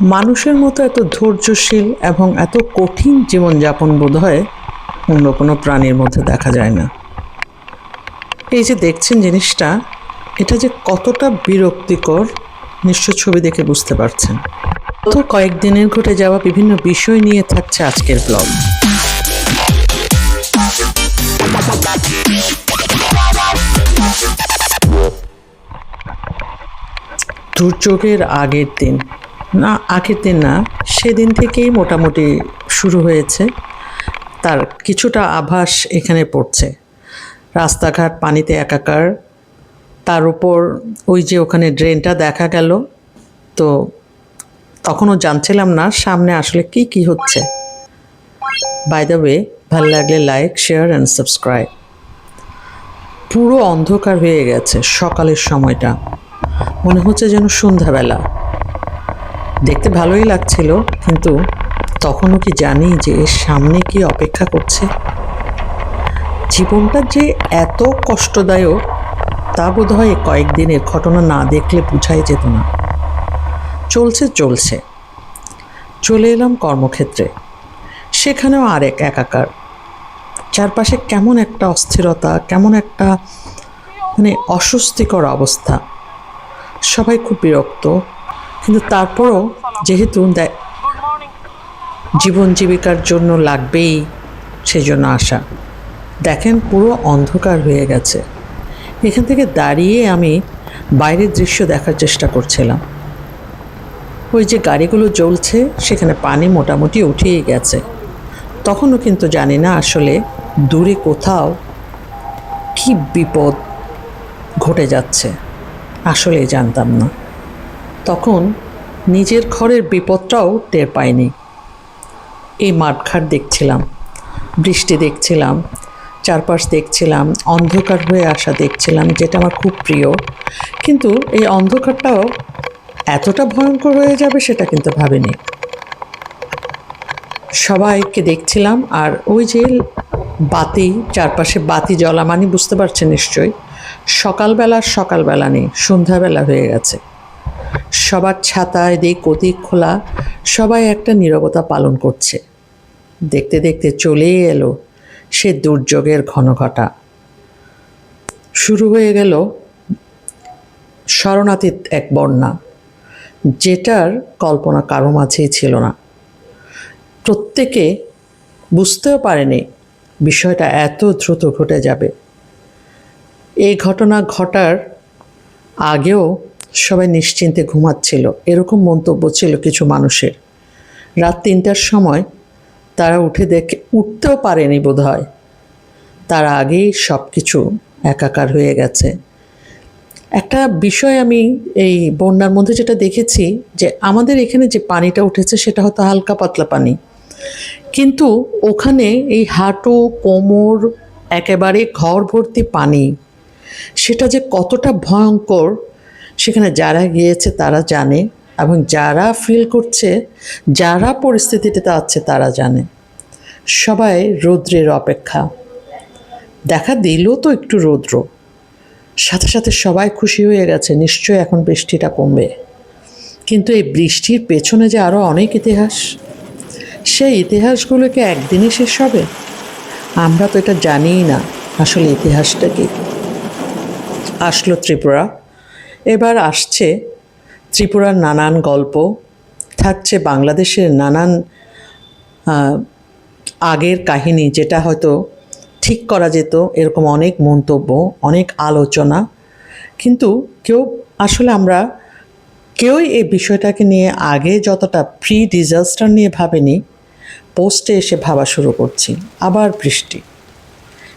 মানুষের মতো এত ধৈর্যশীল এবং এত কঠিন জীবনযাপন বোধ হয় অন্য কোনো প্রাণীর মধ্যে দেখা যায় না। এই যে দেখছেন জিনিসটা, এটা যে কতটা বিরক্তিকর, নিশ্চয় ছবি দেখে বুঝতে পারছেন। তো কয়েকদিনের ঘটে যাওয়া বিভিন্ন বিষয় নিয়ে থাকছে আজকের ব্লগ। দুর্যোগের আগের দিন না, আগের না, সেদিন থেকেই মোটামুটি শুরু হয়েছে। তার কিছুটা আভাস এখানে পড়ছে। রাস্তাঘাট পানিতে একাকার। তার উপর ওই যে ওখানে ড্রেনটা দেখা গেল। তো তখনও জানছিলাম না সামনে আসলে কি কি হচ্ছে। বাই দ্য ওয়ে ভালো লাগলে লাইক শেয়ার অ্যান্ড সাবস্ক্রাইব পুরো অন্ধকার হয়ে গেছে সকালের সময়টা। মনে হচ্ছে যেন সন্ধ্যাবেলা। দেখতে ভালোই লাগছিল, কিন্তু তখনও কি জানি যে সামনে কি অপেক্ষা করছে। জীবনটা যে এত কষ্টদায়ক, তা বোধ হয় কয়েকদিনের ঘটনা না দেখলে বুঝাই যেত না। চলছে চলছে। চলে এলাম কর্মক্ষেত্রে। সেখানেও আরেক একাকার। চারপাশে কেমন একটা অস্থিরতা, কেমন একটা মানে অস্বস্তিকর অবস্থা। সবাই খুব বিরক্ত। কিন্তু তারপরও যেহেতু জীবন জীবিকার জন্য লাগবেই সেজন্য আসা। দেখেন পুরো অন্ধকার হয়ে গেছে। এখান থেকে দাঁড়িয়ে আমি বাইরের দৃশ্য দেখার চেষ্টা করছিলাম। ওই যে গাড়িগুলো জ্বলছে, সেখানে পানি মোটামুটি উঠেই গেছে। তখনও কিন্তু জানি না আসলে দূরে কোথাও কি বিপদ ঘটে যাচ্ছে। আসলে জানতাম না। তখন নিজের ঘরের বিপদটাও টের পাইনি। এই মাঠঘাট দেখছিলাম, বৃষ্টি দেখছিলাম, চারপাশ দেখছিলাম, অন্ধকার হয়ে আসা দেখছিলাম, যেটা আমার খুব প্রিয়। কিন্তু এই অন্ধকারটাও এতটা ভয়ঙ্কর হয়ে যাবে সেটা কিন্তু ভাবিনি। সবাইকে দেখছিলাম আর ওই যে বাতি, চারপাশে বাতি জ্বলা মানে বুঝতে পারছেন নিশ্চয়ই? সকালবেলা সকালবেলা নেই, সন্ধ্যাবেলা হয়ে গেছে। সবার ছাতা এদিক ওদিক খোলা, সবাই একটা নীরবতা পালন করছে। দেখতে দেখতে চলেই এলো সে দুর্যোগের ঘনঘটা। শুরু হয়ে গেল শরণাতীত এক বন্যা, যেটার কল্পনা কারও মাঝেই ছিল না। প্রত্যেকে বুঝতেও পারেনি বিষয়টা এত দ্রুত ঘটে যাবে। এই ঘটনা ঘটার আগেও সবাই নিশ্চিন্তে ঘুমাচ্ছিল। এরকম মন্তব্য ছিল কিছু মানুষের। রাত তিনটার সময় তারা উঠে দেখে, উঠতেও পারেনি বোধ হয় তার আগেই সব কিছু একাকার হয়ে গেছে। একটা বিষয় আমি এই বন্যার মধ্যে যেটা দেখেছি, যে আমাদের এখানে যে পানিটা উঠেছে সেটা হয়তো হালকা পাতলা পানি। কিন্তু ওখানে এই হাঁটু, কোমর, একেবারে ঘর ভর্তি পানি, সেটা যে কতটা ভয়ঙ্কর সেখানে যারা গিয়েছে তারা জানে এবং যারা ফিল করছে, যারা পরিস্থিতিতে আছে তারা জানে। সবাই রৌদ্রের অপেক্ষা। দেখা দিল তো একটু রৌদ্র। সাথে সাথে সবাই খুশি হয়ে গেছে, নিশ্চয়ই এখন বৃষ্টিটা কমবে। কিন্তু এই বৃষ্টির পেছনে যে আরও অনেক ইতিহাস, সেই ইতিহাসগুলোকে একদিনই শেষ হবে? আমরা তো এটা জানিই না, আসলে ইতিহাসটা কি? আসলো ত্রিপুরা। এবার আসছে ত্রিপুরার নানান গল্প, থাকছে বাংলাদেশের নানান আগের কাহিনী যেটা হয়তো ঠিক করা যেত, এরকম অনেক মন্তব্য, অনেক আলোচনা। কিন্তু কেউ, আসলে আমরা কেউই এই বিষয়টাকে নিয়ে আগে যতটা প্রি ডিজাস্টার নিয়ে ভাবেনি পোস্টে এসে ভাবা শুরু করছি। আবার বৃষ্টি।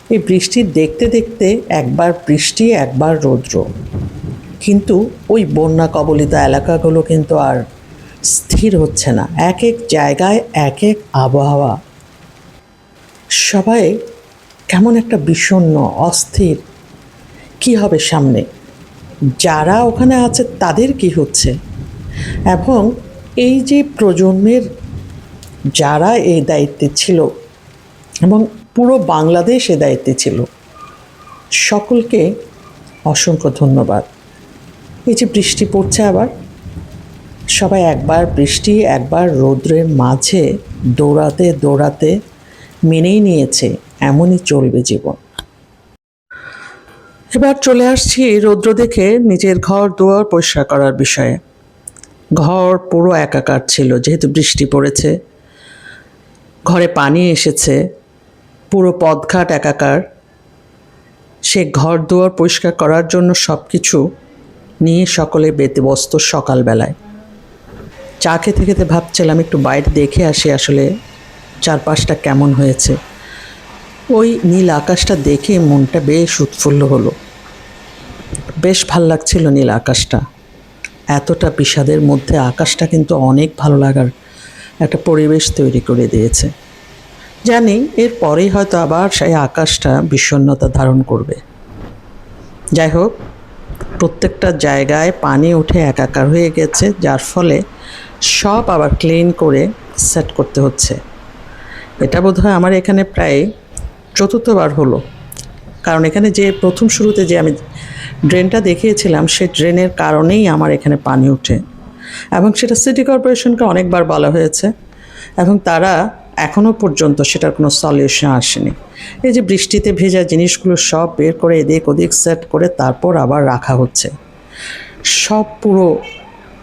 এই বৃষ্টি দেখতে দেখতে একবার বৃষ্টি, একবার রৌদ্র। কিন্তু ওই বন্যা কবলিত এলাকাগুলো কিন্তু আর স্থির হচ্ছে না। এক এক জায়গায় এক এক আবহাওয়া। সবাই কেমন একটা বিষণ্ণ, অস্থির। কি হবে সামনে? যারা ওখানে আছে তাদের কি হচ্ছে? এবং এই যে প্রজন্মের যারা এই দায়িত্বে ছিল এবং পুরো বাংলাদেশ এ দায়িত্বে ছিল, সকলকে অসংখ্য ধন্যবাদ। এই যে বৃষ্টি পড়ছে আবার, সবাই একবার বৃষ্টি, একবার রৌদ্রের মাঝে দৌড়াতে দৌড়াতে মেনেই নিয়েছে এমনই চলবে জীবন। এবার চলে আসছি রৌদ্র দেখে নিজের ঘর, দুয়ার পরিষ্কার করার বিষয়ে। ঘর পুরো একাকার ছিল, যেহেতু বৃষ্টি পড়েছে। ঘরে পানি এসেছে, পুরো পদঘাট একাকার। সে ঘর, দুয়ার পরিষ্কার করার জন্য সব কিছু নিয়ে সকলে বেতে বসত সকালবেলায়। চা খেতে খেতে ভাবছিলাম একটু বাইরে দেখে আসি আসলে চারপাশটা কেমন হয়েছে। ওই নীল আকাশটা দেখে মনটা বেশ উৎফুল্ল হলো। বেশ ভালো লাগছিল নীল আকাশটা। এতটা বিষাদের মধ্যে আকাশটা কিন্তু অনেক ভালো লাগার একটা পরিবেশ তৈরি করে দিয়েছে। জানি, এর পরেই হয়তো আবার সেই আকাশটা বিষণ্ণতা ধারণ করবে। যাই হোক প্রত্যেকটা জায়গায় পানি উঠে একাকার হয়ে গেছে, যার ফলে সব আবার ক্লিন করে সেট করতে হচ্ছে। এটা বোধহয় আমার এখানে প্রায় চতুর্থবার হলো। কারণ এখানে যে প্রথম শুরুতে যে আমি ড্রেনটা দেখিয়েছিলাম, সেই ড্রেনের কারণেই আমার এখানে পানি উঠে। এবং সেটা সিটি কর্পোরেশনকে অনেকবার বলা হয়েছে। এবং তারা এখনও পর্যন্ত সেটার কোনো সলিউশন আসেনি। এই যে বৃষ্টিতে ভেজা জিনিসগুলো সব বের করে এদিক ওদিক সেট করে তারপর আবার রাখা হচ্ছে। সব পুরো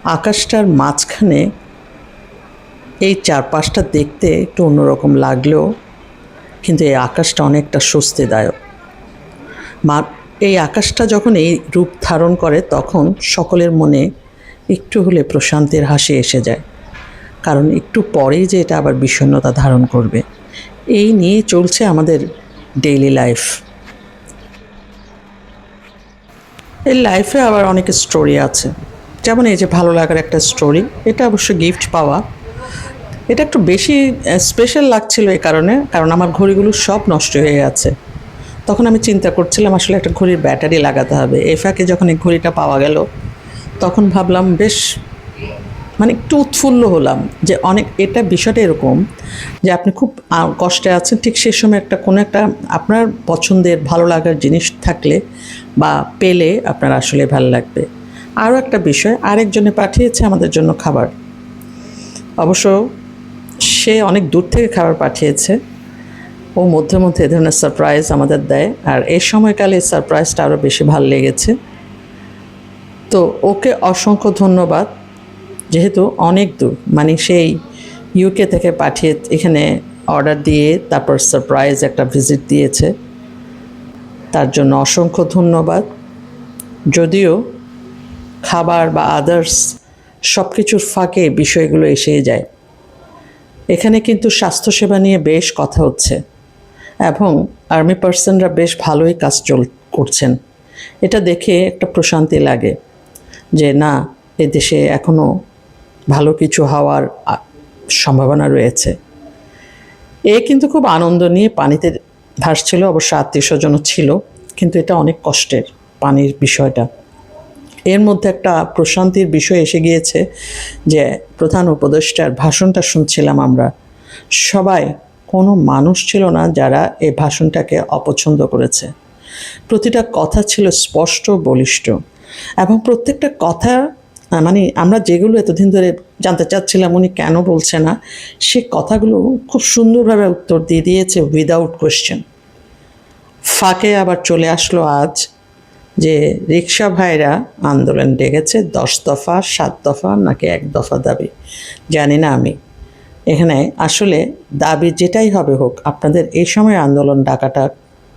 আকাশটার মাঝখানে এই চারপাশটা দেখতে একটু অন্যরকম লাগলেও কিন্তু এই আকাশটা অনেকটা স্বস্তিদায়ক। মা, এই আকাশটা যখন এই রূপ ধারণ করে তখন সকলের মনে একটু হলে প্রশান্তির হাসি এসে যায়। কারণ একটু পরেই যে এটা আবার বিষণ্ণতা ধারণ করবে। এই নিয়ে চলছে আমাদের ডেইলি লাইফ এই লাইফে আবার অনেক স্টোরি আছে। যেমন এই যে ভালো লাগার একটা স্টোরি এটা অবশ্য গিফট পাওয়া। এটা একটু বেশি স্পেশাল লাগছিল এই কারণে, কারণ আমার ঘড়িগুলো সব নষ্ট হয়ে গেছে। তখন আমি চিন্তা করছিলাম, আসলে একটা ঘড়ির ব্যাটারি লাগাতে হবে। এই ফাঁকে যখন এই ঘড়িটা পাওয়া গেল, তখন ভাবলাম, বেশ মানে একটু উৎফুল্ল হলাম যে অনেক, এটা বিষয়টা এরকম যে আপনি খুব কষ্টে আছেন, ঠিক সেই সময় একটা, কোনো একটা আপনার পছন্দের, ভালো লাগার জিনিস থাকলে বা পেলে আপনার আসলে ভালো লাগবে। আরও একটা বিষয়, আরেকজনে পাঠিয়েছে আমাদের জন্য খাবার। অবশ্য সে অনেক দূর থেকে খাবার পাঠিয়েছে। ও মধ্যে মধ্যে এ ধরনের সারপ্রাইজ আমাদের দেয়। আর এই সময়কালে সারপ্রাইজটা আরও বেশি ভালো লেগেছে। তো ওকে অসংখ্য ধন্যবাদ। যেহেতু অনেক দূর মানে সেই ইউকে থেকে পাঠিয়ে এখানে অর্ডার দিয়ে তারপর সারপ্রাইজ একটা ভিজিট দিয়েছে। তার জন্য অসংখ্য ধন্যবাদ। যদিও খাবার বা আদার্স সব কিছুর ফাঁকে বিষয়গুলো এসেই যায়। এখানে কিন্তু স্বাস্থ্যসেবা নিয়ে বেশ কথা হচ্ছে এবং আর্মি পার্সনরা বেশ ভালোই কাজ চল, করছেন। এটা দেখে একটা প্রশান্তি লাগে যে না, এ দেশে এখনও ভালো কিছু হওয়ার সম্ভাবনা রয়েছে। এ কিন্তু খুব আনন্দ নিয়ে পানিতে ভাসছিল, অবশ্য আত্মীয় স্বজনও ছিল, কিন্তু এটা অনেক কষ্টের পানির বিষয়টা। এর মধ্যে একটা প্রশান্তির বিষয় এসে গিয়েছে যে প্রধান উপদেষ্টার ভাষণটা শুনছিলাম আমরা। সবাই, কোনো মানুষ ছিল না যারা এই ভাষণটাকে অপছন্দ করেছে। প্রতিটা কথা ছিল স্পষ্ট, বলিষ্ঠ এবং প্রত্যেকটা কথা মানে আমরা যেগুলো এতদিন ধরে জানতে চাচ্ছিলাম, উনি কেন বলছে না, সে কথাগুলো খুব সুন্দরভাবে উত্তর দিয়ে দিয়েছে উইদাউট কোয়েশ্চেন ফাঁকে আবার চলে আসলো আজ যে রিক্সা ভাইরা আন্দোলন ডেকেছে, দশ দফা, সাত দফা, নাকি এক দফা দাবি, জানি না আমি। এখানে আসলে দাবি যেটাই হবে হোক, আপনাদের এই সময় আন্দোলন ডাকাটা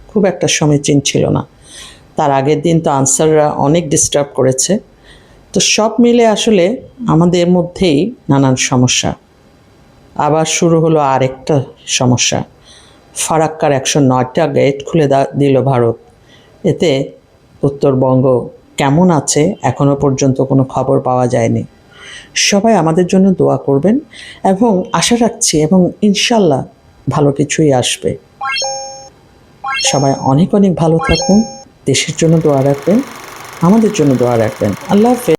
খুব একটা সমীচীন ছিল না। তার আগের দিন তো আনসাররা অনেক ডিস্টার্ব করেছে। তো সব মিলে আসলে আমাদের মধ্যেই নানান সমস্যা। আবার শুরু হলো আরেকটা সমস্যা। ফারাক্কার একশো নয়টা গেট খুলে দিল ভারত। এতে উত্তরবঙ্গ কেমন আছে এখনও পর্যন্ত কোনো খবর পাওয়া যায়নি। সবাই আমাদের জন্য দোয়া করবেন এবং আশা রাখছি এবং ইনশাল্লাহ ভালো কিছুই আসবে। সবাই অনেক অনেক ভালো থাকুন, দেশের জন্য দোয়া রাখবেন, আমাদের জন্য দোয়া রাখবেন। আল্লাহ হাফেজ।